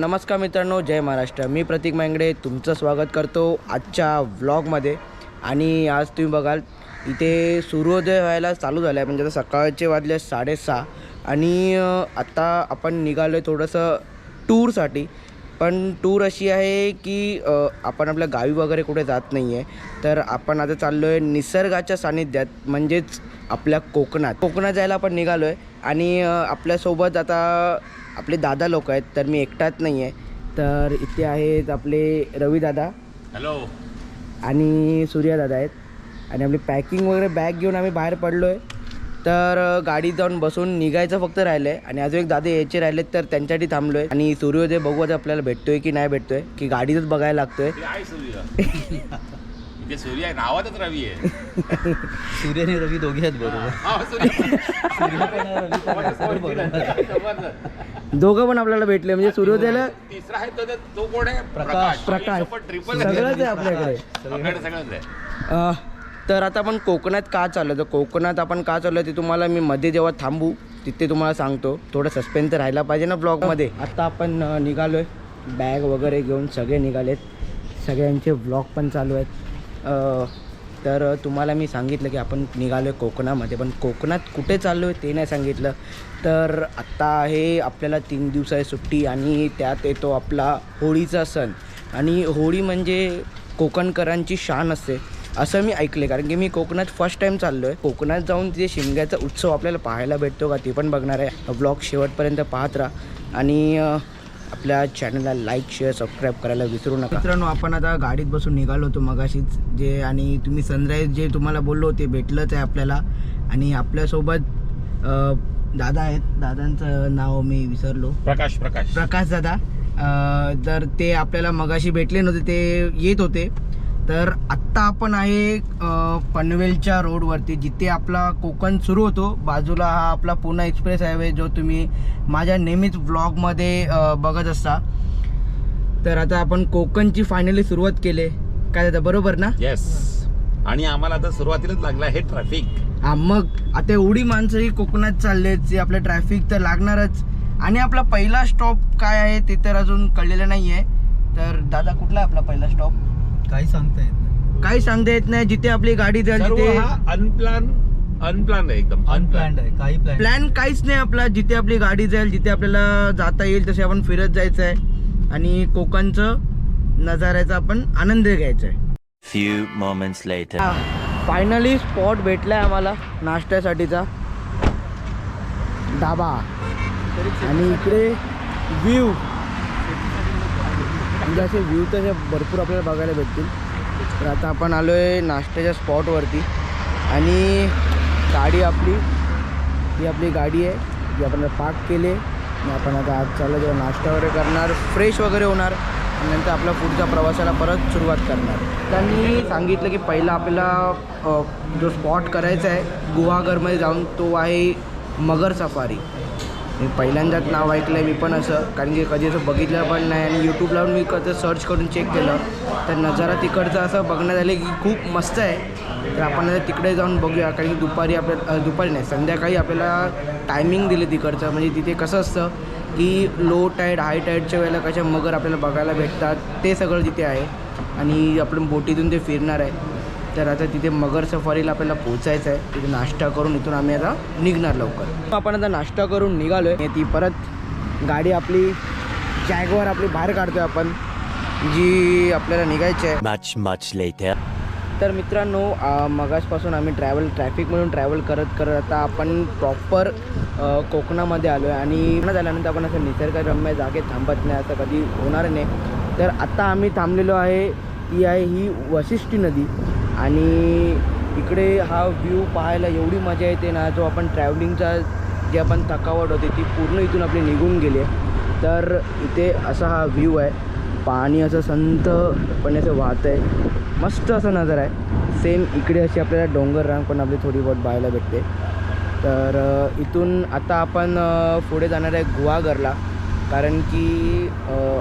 नमस्कार मित्रांनो जय महाराष्ट्र. मी प्रतीक मांगडे तुमचं स्वागत करतो आजच्या व्लॉगमध्ये. आणि आज तुम्ही बघाल इथे सूर्योदय व्हायला चालू झालं आहे म्हणजे आता सकाळचे वाजले साडेसहा. आणि आत्ता आता आपण निघालो आहे थोडंसं टूरसाठी. पण टूर अशी आहे की आपण आपल्या गावी वगैरे कुठे जात नाही आहे तर आपण आता चाललो आहे निसर्गाच्या सानिध्यात म्हणजेच आपल्या कोकणात. कोकणात जायला आपण निघालो आहे आणि आपल्यासोबत आता आपले दादा लोक आहेत तर मी एकटाच नाही आहे तर इथे आहेत आपले रवी दादा. हॅलो आणि सूर्या दादा आहेत. आणि आपली पॅकिंग वगैरे बॅग घेऊन आम्ही बाहेर पडलो आहे तर गाडीत जाऊन बसून निघायचं फक्त राहिलं आहे आणि अजून एक दादा यायचे राहिलेत तर त्यांच्यासाठी थांबलो आहे आणि सूर्योदय बघू आता आपल्याला भेटतोय की नाही भेटतोय की गाडीतच बघायला लागतोय. ते आहे सूर्य आहे नावातच रवी आहे. सूर्य आणि रवी दोघे आहेत बरोबर. हा, आहे, आहे. दोघं पण आपल्याला भेटले म्हणजे सूर्योदयाला तिसरा आहे तो तो कोण आहे? प्रकाश. प्रकाश. ट्रिपल सगळंच आहे आपल्याकडे. सगळंच आहे अ, तर आता आपण कोकणात का चाललो तर कोकणात आपण का चाललो ते तुम्हाला मी मध्ये जेव्हा थांबू तिथे तुम्हाला सांगतो. थोडं सस्पेन्स तर राहायला पाहिजे ना ब्लॉगमध्ये आता आपण अ, निघालोय. बॅग वगैरे घेऊन सगळे निघालेत. सगळ्यांचे ब्लॉग पण चालू आहेत. तर तुम्हाला मी सांगितलं की आपण निघालो आहे कोकणामध्ये पण कोकणात कुठे चाललो आहे ते नाही सांगितलं. तर आत्ता आहे आपल्याला तीन दिवसाची सुट्टी आणि त्यात येतो आपला होळीचा सण. आणि होळी म्हणजे कोकणकरांची शान असते असं मी ऐकले कारण की मी कोकणात फर्स्ट टाईम चाललो आहे कोकणात जाऊन तिथे शिमग्याचा उत्सव आपल्याला पाहायला भेटतो का ते पण बघणार आहे. ब्लॉग शेवटपर्यंत पाहत राहा. आणि आपल्या चॅनलला लाईक शेअर सबस्क्राईब करायला विसरू नका. मित्रांनो आपण आता गाडीत बसून निघालो होतो मगाशीच जे आणि तुम्ही सनराईज जे तुम्हाला बोललो ते भेटलंच आहे आपल्याला. आणि आपल्यासोबत दादा आहेत. दादांचं नाव मी विसरलो. प्रकाश प्रकाश. प्रकाश दादा. तर ते आपल्याला मगाशी भेटले नव्हते ते येत होते. तर आत्ता आपण आहे पनवेलच्या रोडवरती जिथे आपला कोकण सुरू होतो. बाजूला हा आपला पुणे एक्सप्रेस हायवे जो तुम्ही माझ्या नेहमीच ब्लॉगमध्ये बघत असता. तर आता आपण कोकणची फायनली सुरुवात केली. काय दादा बरोबर ना? येस आणि आम्हाला आता सुरुवातीलाच लागला हे ट्रॅफिक हा मग आता एवढी माणसं ही कोकणात चाललेत जे आपलं ट्रॅफिक तर लागणारच. आणि आपला पहिला स्टॉप काय आहे ते तर अजून कळलेलं नाही आहे तर दादा कुठला आपला पहिला स्टॉप काही सांगता येत नाही. काही सांगता येत नाही. जिथे आपली गाडी जाईल सर्व तिथे हा अनप्लान अनप्लान आहे एकदम अनप्लॅन्ड आहे काही प्लॅन प्लॅन काहीच नाही आपला. जिथे आपली गाडी जाईल जिथे आपल्याला जाता येईल तसे आपण फिरत जायचं आहे आणि कोकणचं नजाऱ्याचा आपण आनंद घ्यायचा आहे Few moments later. Finally spot भेटलाय आम्हाला नाश्त्यासाठीचा. डाबा आणि इकडे व्ह्यू म्हणजे असे व्ह्यू तर भरपूर आपल्याला बघायला भेटतील. तर आता आपण आलो आहे नाश्त्याच्या स्पॉटवरती आणि गाडी आपली ही आपली गाडी आहे जी आपण पार्क केली आहे. आणि आपण आता आज चाललो जेव्हा नाश्ता वगैरे करणार फ्रेश वगैरे होणार आणि नंतर आपल्या पुढच्या प्रवासाला परत सुरुवात करणार. त्यांनी सांगितलं की पहिला आपल्याला जो स्पॉट करायचा आहे गुहागरमध्ये जाऊन तो आहे मगर सफारी मी पहिल्यांदाच नाव ऐकलं आहे मी पण असं कारण की कधी असं बघितलं पण नाही आणि यूट्यूबला मी कसं सर्च करून चेक केलं तर नजारा तिकडचं असं बघण्यात आलं की खूप मस्त आहे. तर आपण आता तिकडे जाऊन बघूया कारण की दुपारी आपल्या दुपारी नाही संध्याकाळी आपल्याला टायमिंग दिले तिकडचं. म्हणजे तिथे कसं असतं की लो टाईड हाय टाईडच्या वेळेला कशा मगर आपल्याला बघायला भेटतात ते सगळं तिथे आहे. आणि आपण बोटीतून ते फिरणार आहे. तर आता तिथे मगर सफारीला आपल्याला पोचायचं आहे तिथे नाश्ता करून इथून आम्ही आता निघणार लवकर. आपण आता नाश्ता करून निघालो आहे ती परत गाडी आपली जॅगवर आपली बाहेर काढतोय आपण जी आपल्याला निघायची आहे Much, much later. तर मित्रांनो मगासपासून आम्ही ट्रॅव्हल ट्रॅफिकमधून ट्रॅव्हल करत करत आता आपण प्रॉपर कोकणामध्ये आलो आहे आणि झाल्यानंतर आपण असं निसर्गरम्य जागेत थांबत नाही असं कधी होणार नाही. तर आता आम्ही थांबलेलो आहे ती आहे ही वशिष्ठी नदी. आणि इकडे हा व्ह्यू पाहायला एवढी मजा येते ना जो आपण ट्रॅव्हलिंगचा जी आपण थकावट होते ती पूर्ण इथून आपली निघून गेली आहे. तर इथे असा हा व्ह्यू आहे. पाणी असं संतपणे असं वाहत आहे. मस्त असा नजारा आहे. सेम इकडे अशी आपल्याला डोंगर रांग पण आपली थोडी बहुत पाहायला भेटते. तर इथून आता आपण पुढे जाणार आहे गुहागरला कारण की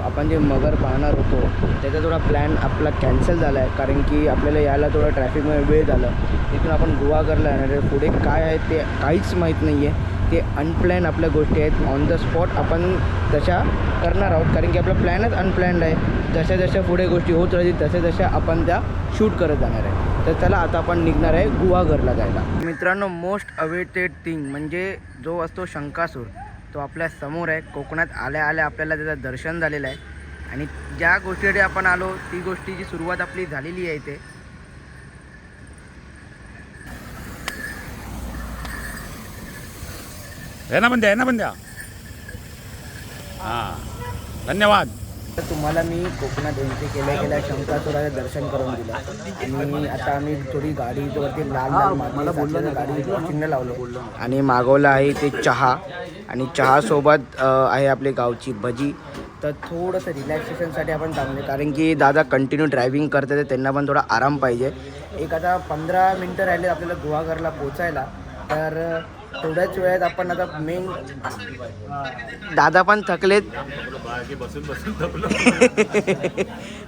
आपण जे मगर पाहणार होतो त्याचा थोडा प्लॅन आपला कॅन्सल झाला आहे कारण की आपल्याला यायला थोडा ट्रॅफिकमध्ये वेळ झाला. तिथून आपण गुहागरला येणार आहे. पुढे काय आहे ते काहीच माहीत नाही आहे ते अनप्लॅन आपल्या गोष्टी आहेत. ऑन द स्पॉट आपण तशा करणार आहोत. कारण की आपला प्लॅनच अनप्लॅन्ड आहे. जशा जशा पुढे गोष्टी होत राहतील तशा तशा आपण त्या शूट करत जाणार आहे. तर चला आता आपण निघणार आहे गुवाघरला जायला. मित्रांनो मोस्ट अवेटेड थिंग म्हणजे जो असतो शंकासूर. तो आपल्यासमोर आहे. कोकणात आल्या आल्या आपल्याला त्याचं दर्शन झालेलं आहे. आणि ज्या गोष्टीसाठी आपण आलो ती गोष्टीची सुरुवात आपली झालेली आहे इथे. ना बंद्या आहे ना बंद्या हां. धन्यवाद. तर तुम्हाला मी कोकणात एंट्री केल्या केल्या शंकासुराचं दर्शन करून दिलं. आणि आता आम्ही थोडी गाडी वरती लाल लाल मला बोललो गाडी वॉशिंगला लावलो. आणि मागवलं आहे ते चहा. आणि चहासोबत आहे आपली गावची भजी. तर थोडंसं रिलॅक्सेशनसाठी आपण थांबले. कारण की दादा कंटिन्यू ड्रायव्हिंग करते तर त्यांना पण थोडा आराम पाहिजे. एक आता पंधरा मिनटं राहिले आपल्याला गुहागरला पोचायला. तर तेवढ्याच वेळात आपण आता मेन दादा पण थकलेत.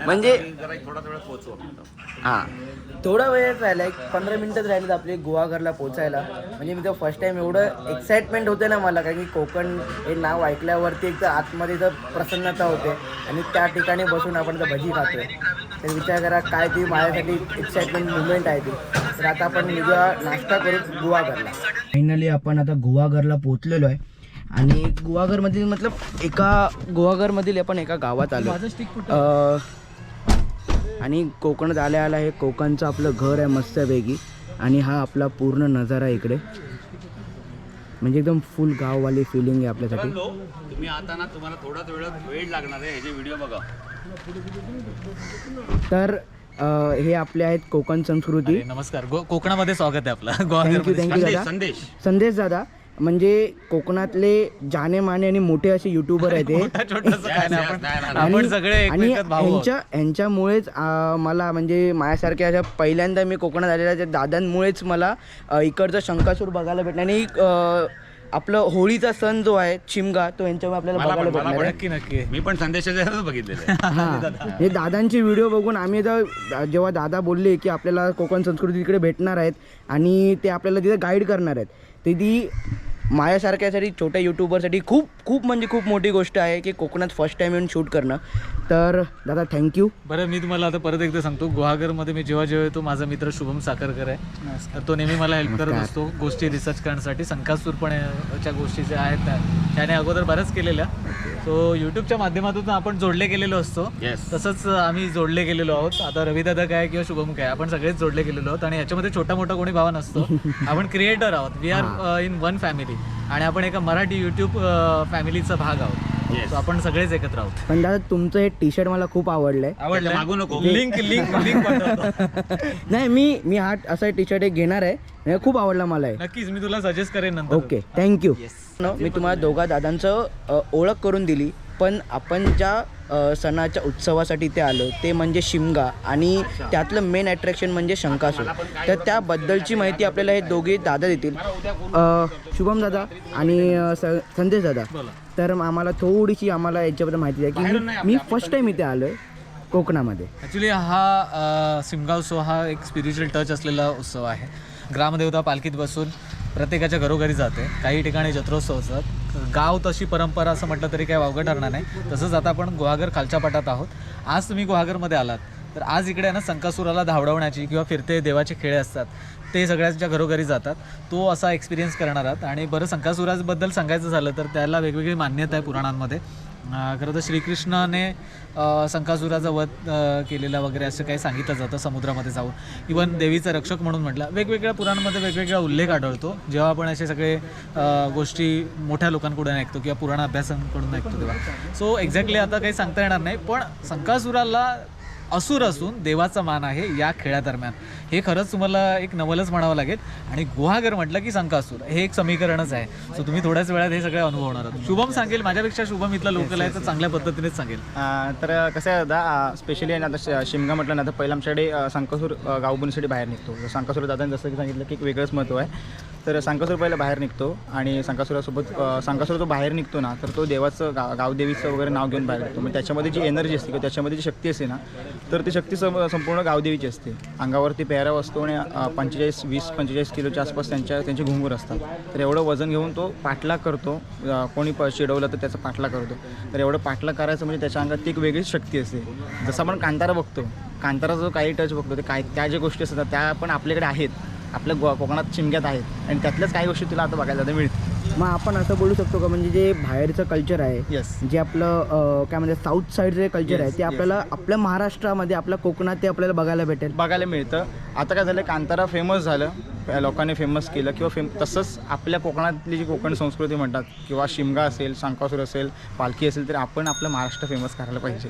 म्हणजे हां. थोडा वेळच राहिला एक पंधरा मिनटंच राहिले आपले गुहागरला पोचायला म्हणजे मी तर फर्स्ट टाइम एवढं एक्साइटमेंट होते ना मला कारण की कोकण हे नाव ऐकल्यावरती एक तर आतमध्ये तर प्रसन्नता होते. आणि त्या ठिकाणी बसून आपण तर भजी खातोय. तर विचार करा काय ती माझ्यासाठी एक्साइटमेंट मुवमेंट आहे ती. तर आता आपण निघूया नाश्ता करू गुहागरला फायनली आपण आता गुहागरला पोचलेलो आहे. आणि गुहागरमधील मतलब एका गुहागरमधील आपण एका गावात आलो. आणि कोकणात आल्या आल्या हे कोकणचं आपलं घर आहे मस्तपैकी. आणि हा आपला पूर्ण नजारा इकडे. म्हणजे एकदम फुल गाववाली फिलिंग आहे आपल्यासाठी. तुम्ही आता ना तुम्हाला थोडाच वेळ वेळ लागणार आहे. ह्याचे व्हिडिओ बघा. तर अं, हे आपले आहेत कोकण संस्कृती. नमस्कार. गो कोकणामध्ये स्वागत आहे आपलं. थँक्यू थँक्यू संदेश दादा. संदेश. संदेश दादा. म्हणजे कोकणातले जाने माने आणि मोठे असे युट्यूबर आहेत हे. छोटस काय नाही आपण नाही, नाही, आपण आणि- सगळे आणि एकमेकात भाऊ आहोत. ह्यांच्या ह्यांच्यामुळेच अं, मला म्हणजे माझ्यासारख्या अशा पहिल्यांदा मी कोकणात आलेल्या त्या दादांमुळेच मला अं, इकडचं शंकासूर बघायला भेटलं. आणि अं, आपलं होळीचा सण जो आहे शिमगा तो यांच्यामुळे आपल्याला मला बघायला पण- मला भेटणार आहे. नक्की नक्की. मी पण संदेशाचे बघितलेले आहे. हा. हे दादांचे व्हिडिओ बघून आम्ही आता जेव्हा दादा बोलले की आपल्याला कोकण संस्कृती तिकडे भेटणार आहेत आणि ते आपल्याला तिथे गाईड करणार आहेत तर ती माझ्यासारख्यासाठी छोट्या यूट्यूबरसाठी खूप खूप म्हणजे खूप मोठी गोष्ट आहे की कोकणात फर्स्ट टाइम येऊन शूट करणं. तर दादा थँक्यू बरं मी तुम्हाला आता परत एकदा सांगतो. गुहागरमध्ये मी जेव्हा जेव्हा येतो माझा मित्र शुभम साखरकर आहे. तर तो नेहमी मला हेल्प करत. असतो गोष्टी रिसर्च करण्यासाठी. संकासूरपणेच्या गोष्टी ज्या आहेत त्या त्याने अगोदर बऱ्याच केलेल्या. सो यूट्यूबच्या माध्यमातून आपण जोडले गेलेलो असतो. तसंच आम्ही जोडले गेलेलो आहोत. आता रविदादा काय किंवा शुभम काय आपण सगळेच जोडले गेलेलो आहोत. आणि याच्यामध्ये छोटा मोठा कोणी भावा नसतो. आपण क्रिएटर आहोत. We are in one family आणि आपण एका मराठी यूट्यूब फॅमिलीचा भाग आहोत. Yes. आपण सगळेच एकत्र आहोत. पण दादा तुमचं हे टी शर्ट मला खूप आवडलंय. त्याचं मागू नको. लिंक लिंक लिंक नाही मी मी हा असा टी शर्ट एक घेणार आहे. खूप आवडला मला आहे नक्कीच मी तुला सजेस्ट करेन नंतर. ओके थँक्यू मी तुम्हाला दोघा दादांचं ओळख करून दिली. पण आपण ज्या सणाच्या उत्सवासाठी ते आलो. ते म्हणजे शिमगा आणि त्यातलं मेन अट्रॅक्शन म्हणजे शंकासूर. तर त्याबद्दलची माहिती आपल्याला हे दोघे दादा देतील. शुभम दादा आणि स- संदेश दादा. तर आम्हाला थोडीशी आम्हाला याच्याबद्दल माहिती द्या की मी- फर्स्ट टाइम इथे आलो आहे कोकणामध्ये. ॲक्च्युली हा अ, शिमगा उत्सव हा एक स्पिरिच्युअल टच असलेला उत्सव आहे. ग्रामदेवता पालखीत बसून प्रत्येकाच्या घरोघरी जाते. काही ठिकाणी जत्रोत्सव असतात. गाव तशी परंपरा असं म्हटलं तरी काही वावगं ठरणार नाही. तसंच आता आपण गुहागर खालच्या पाटात आहोत. आज तुम्ही गुहागरमध्ये आलात. तर आज इकडे ना संकासुराला धावडवण्याची किंवा फिरते देवाचे खेळे असतात. ते सगळ्यांच्या घरोघरी जातात. तो असा एक्सपिरियन्स करणार आहात. आणि बरं संकासुराबद्दल सांगायचं झालं तर त्याला वेगवेगळी मान्यता आहे पुराणांमध्ये. खरं तर श्रीकृष्णाने अं, संकासुराचा वध केलेला वगैरे असं काही सांगितलं जातं समुद्रामध्ये जाऊन. इवन देवीचा रक्षक म्हणून म्हटलं वेगवेगळ्या पुराणांमध्ये वेगवेगळा उल्लेख आढळतो. जेव्हा आपण असे सगळे गोष्टी मोठ्या लोकांकडून ऐकतो किंवा पुराण अभ्यासांकडून ऐकतो तेव्हा. सो एक्झॅक्टली आता काही सांगता येणार नाही पण संकासुराला असुर असून देवाचा मान आहे या खेळादरम्यान. हे खरंच तुम्हाला एक नवलच म्हणावं लागेल. आणि गुहागर म्हटलं की संकासूर. हे एक समीकरणच आहे. सो तुम्ही थोड्याच वेळात हे सगळे अनुभवणार आहात. शुभम सांगेल माझ्यापेक्षा शुभम इथला लोकल आहे तर चांगल्या पद्धतीनेच सांगेल. तर कसं आहे दादा स्पेशली आता शिमगा म्हटलं ना तर पहिला आमच्याकडे संकासूर अ, गाव बनवण्यासाठी बाहेर निघतो. संकासूर दादांनी जसं की सांगितलं की एक वेगळंच महत्त्व आहे. तर संकासूर पहिला बाहेर निघतो आणि संकासुरासोबत अ, संकासुर बाहेर निघतो ना तर तो देवाचं गा गावदेवीचं वगैरे नाव घेऊन बाहेर निघतो. मग त्याच्यामध्ये जी एनर्जी असते किंवा त्याच्यामध्ये जी शक्ती असते ना तर ती शक्ती सम संपूर्ण गावदेवीची असते. अंगावरती पेहराव असतो आणि पंचेचाळीस वीस पंचेचाळीस किलोच्या आसपास त्यांच्या त्यांचे घुंगूर असतात. तर एवढं वजन घेऊन तो पाठलाग करतो. कोणी प चिडवलं तर त्याचा पाठलाग करतो. तर एवढं पाठलाग करायचं म्हणजे त्याच्या अंगात ती एक वेगळीच शक्ती असते. जसं आपण कांतारा बघतो कांतारा जो काही टच बघतो ते काय त्या ज्या गोष्टी असतात त्या पण आपल्याकडे आहेत. आपल्या गो कोकणात चिमक्यात आहेत. आणि त्यातल्याच काही गोष्टी तुला आता बघायला आता मिळतील. मग आपण असं बोलू शकतो का? म्हणजे जे बाहेरचं कल्चर आहे येस जे आपलं अं, काय म्हणतात साऊथ साईडचं जे कल्चर आहे Yes, ते yes. आपल्याला आपल्या महाराष्ट्रामध्ये आपल्या कोकणात ते आपल्याला बघायला भेटेल. बघायला मिळतं. आता काय झालं कांतारा फेमस झालं. प- लोकांनी फेमस केलं किंवा फेम तसंच आपल्या कोकणातली जी कोकण संस्कृती म्हणतात किंवा शिमगा असेल सांकासूर असेल पालखी असेल तर आपण आपलं महाराष्ट्र फेमस करायला पाहिजे.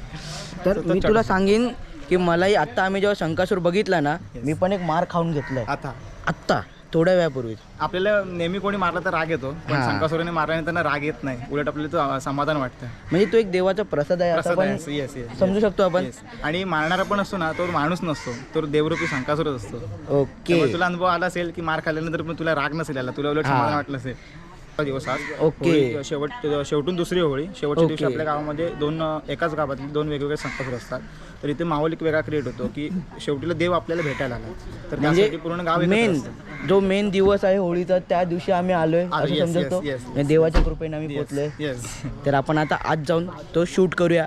तर मी तुला सांगेन की मलाही आत्ता आम्ही जेव्हा शंकासूर बघितला ना मी पण एक मार खाऊन घेतलाय. आता. आत्ता थोड्या वेळापूर्वी. आपल्याला नेहमी कोणी मारला तर राग येतो. पण हां. संकासुराने मारल्याने त्यांना राग येत नाही. उलट आपल्याला तो समाधान वाटतं. म्हणजे तो एक देवाचा प्रसाद आहे असं प्रसाद पण समजू. शकतो आपण. आणि मारणारा पण असतो ना तो माणूस नसतो. तो देवरूपी संकासुरच असतो. ओके. त्यामुळे तुला अनुभव आला असेल की मार खाल्ल्यानंतर पण तुला राग नसेल आला तुला उलट. समाधान वाटलं असेल. दिवस आज ओके. होळी शेवट शेवटून दुसरी होळी शेवटच्या दिवशी ओके. आपल्या गावामध्ये दोन अ, एकाच गावातले दोन वेगवेगळे संकासूर असतात तर इथे माहोल एक वेगळा क्रिएट होतो की शेवटीला देव आपल्याला भेटायला आला तर म्हणजे त्यासाठी पूर्ण गाव एकत्र मेन असतं. जो मेन दिवस आहे होळीचा त्या दिवशी आम्ही आलोय आलो, असं yes, समजतो yes, yes, yes. आणि देवाच्या कृपेने आम्ही पोहोचलोय yes. तर आपण आता आज जाऊन तो शूट करूया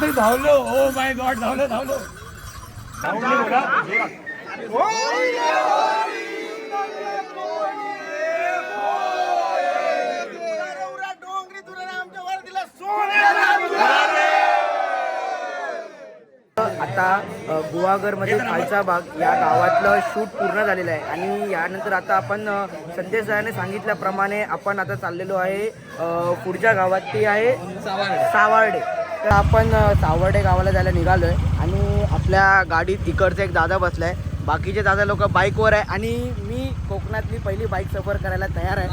thấy thở luôn oh my god thở luôn thở luôn thở luôn đó आता अ, गुहागरमध्ये खालचा भाग या गावातलं शूट पूर्ण झालेलं आहे. आणि यानंतर आता आपण अ, संदेश दादाने सांगितल्याप्रमाणे आपण आता चाललेलो आहे पुढच्या गावात ती आहे सावर्डे. तर आपण सावर्डे गावाला जायला निघालोय आणि आपल्या गाडीत इकडचा एक दादा बसलाय. बाकीचे दादा लोक बाईकवर आहे आणि मी कोकणातली पहिली बाईक सफर करायला तयार आहे.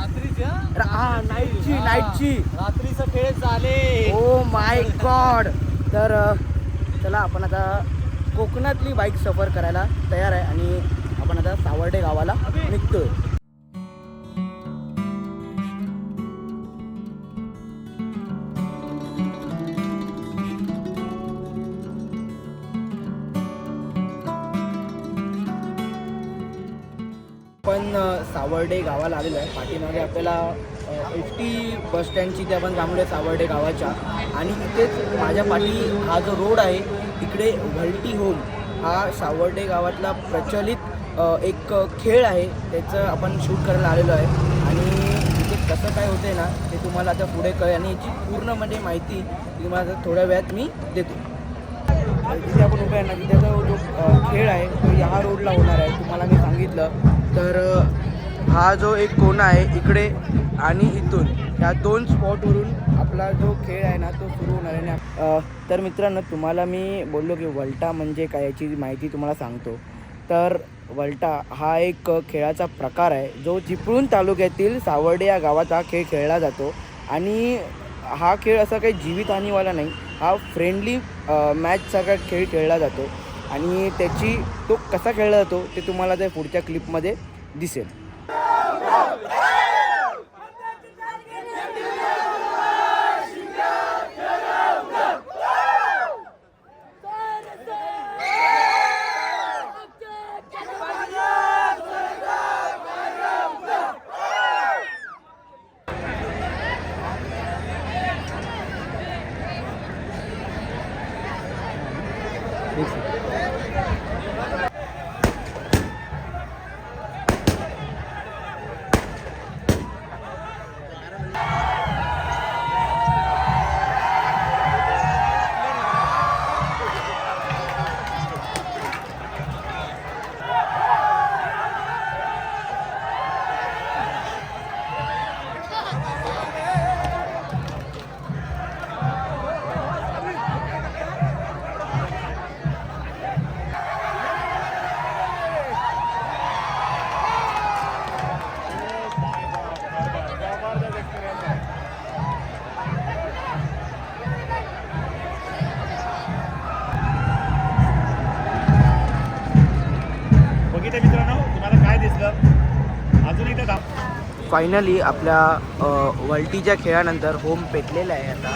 हा? नाईटची नाईटची. रात्रीचं खेळ झाले ओ माय गॉड तर चला आपण आता कोकणातली बाईक सफर करायला तयार आहे आणि आपण आता सावर्डे गावाला निघतोय. आपण सावर्डे गावाला आलेलो आहे. पाठीमागे आपल्याला एस टी बस स्टँडची ते आपण थांबलो सावर्डे गावाच्या. आणि इथेच माझ्या पाठी हा जो रोड आहे तिकडे व्हल्टी होम हा सावर्डे गावातला प्रचलित एक खेळ आहे त्याचं आपण शूट करायला आलेलो आहे. आणि इथे कसं काय होते ना ते तुम्हाला आता पुढे कळेल. आणि याची पूर्ण म्हणजे माहिती तुम्हाला आता थोड्या वेळात मी देतो. जिथे आपण उभे आहे ना तिथे जो जो खेळ आहे तो ह्या रोडला होणार आहे. तुम्हाला मी सांगितलं. तर हा जो एक कोणा आहे इकडे आणि इथून ह्या दोन स्पॉटवरून आपला जो खेळ आहे ना तो सुरू होणार आहे. ना तर मित्रांनो तुम्हाला मी बोललो की वल्टा म्हणजे काय याची माहिती तुम्हाला सांगतो. तर वल्टा हा एक खेळाचा प्रकार आहे जो चिपळूण तालुक्यातील सावर्डे या गावात हा खेळ खेळला जातो. आणि हा खेळ असा काही जीवितहानीवाला नाही हा फ्रेंडली मॅचसारखा खेळ खेळला जातो. आणि त्याची तो कसा खेळला जातो ते तुम्हाला त्या पुढच्या क्लिपमध्ये दिसेल. फायनली आपल्या वल्टीच्या खेळानंतर होम पेटलेला आहे आता.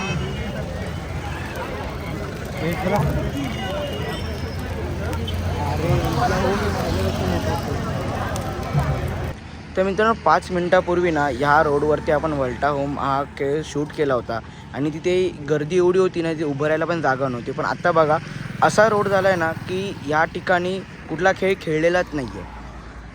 तर मित्रांनो पाच मिनटापूर्वी ना ह्या रोडवरती आपण वल्टा होम हा खेळ शूट केला होता. आणि तिथे गर्दी एवढी होती ना ती उभं राहायला पण जागा नव्हती. पण आत्ता बघा असा रोड झाला आहे ना की या ठिकाणी कुठला खेळ खेळलेलाच नाही आहे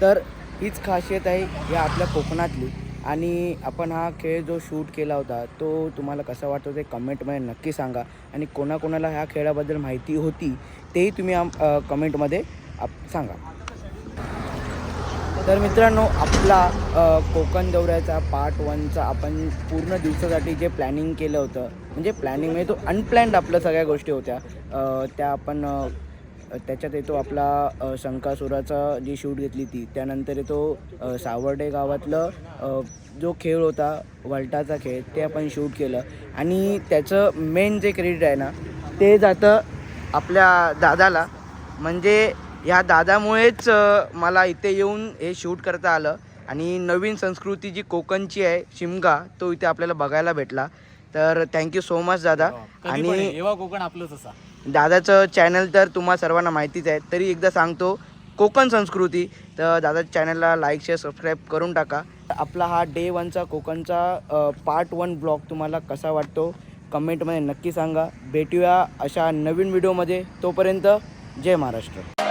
तर हीच खासियत आहे या आपल्या कोकणातली. आणि आपण हा खेळ जो शूट केला होता तो तुम्हाला कसा वाटतो ते कमेंटमध्ये नक्की सांगा. आणि कोणाकोणाला ह्या खेळाबद्दल माहिती होती तेही तुम्ही आम कमेंटमध्ये आप सांगा. तर मित्रांनो आपला कोकण दौऱ्याचा पार्ट वनचा आपण पूर्ण दिवसासाठी जे प्लॅनिंग केलं होतं म्हणजे प्लॅनिंग म्हणजे तो अनप्लॅन्ड आपल्या सगळ्या गोष्टी होत्या. त्या आपण त्याच्यात येतो आपला शंकासुराचा जी शूट घेतली ती त्यानंतर येतो सावर्डे गावातलं जो खेळ होता वल्टाचा खेळ ते आपण शूट केलं. आणि त्याचं मेन जे क्रेडिट आहे ना ते जातं आपल्या दादाला. म्हणजे ह्या दादामुळेच मला इथे येऊन हे शूट करता आलं. आणि नवीन संस्कृती जी कोकणची आहे शिमगा तो इथे आपल्याला बघायला भेटला. तर थँक्यू सो मच दादा. आणि आणि एव्हा कोकण आपलंच असा. दादाचं चॅनल तर तुम्हा सर्वांना माहितीच आहे. तरी एकदा सांगतो कोकण संस्कृती. तर दादाच्या चॅनलला लाईक शेअर सबस्क्राईब करून टाका. आपला हा डे वनचा कोकणचा पार्ट वन ब्लॉग तुम्हाला कसा वाटतो कमेंटमध्ये नक्की सांगा. भेटूया अशा नवीन व्हिडिओमध्ये तोपर्यंत जय महाराष्ट्र.